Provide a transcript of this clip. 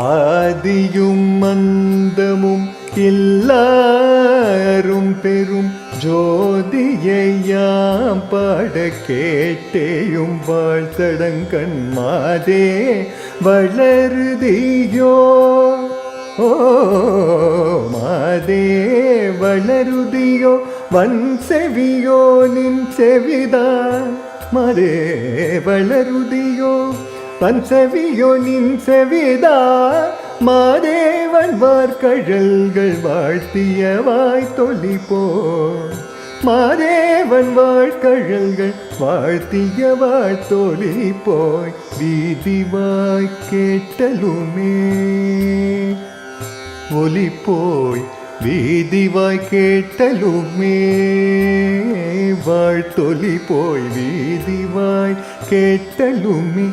ஆதியும் மந்தமும் எல்லாரும் பெரும் ஜோதியையாம் பாட கேட்டேயும் வாழ்த்தடங்கண் மாதே வளருதியோ ஓ மாதே வளருதியோ வன் செவியோ நின் செவிதான் மாதே வளருதியோ தன் செவியோ நின் செவிதா மாதேவன் வார்கழல்கள் வாழ்த்தியவாய் போல் மாதேவன் வாழ்கழல்கள் வாழ்த்திய வாழ்த்தொலி போய் வீதி வாய் கேட்டலுமே ஒலி போய் வீதி வாய் கேட்டலுமே வாழ்த்தொலி போய் வீதி வாய் கேட்டலுமே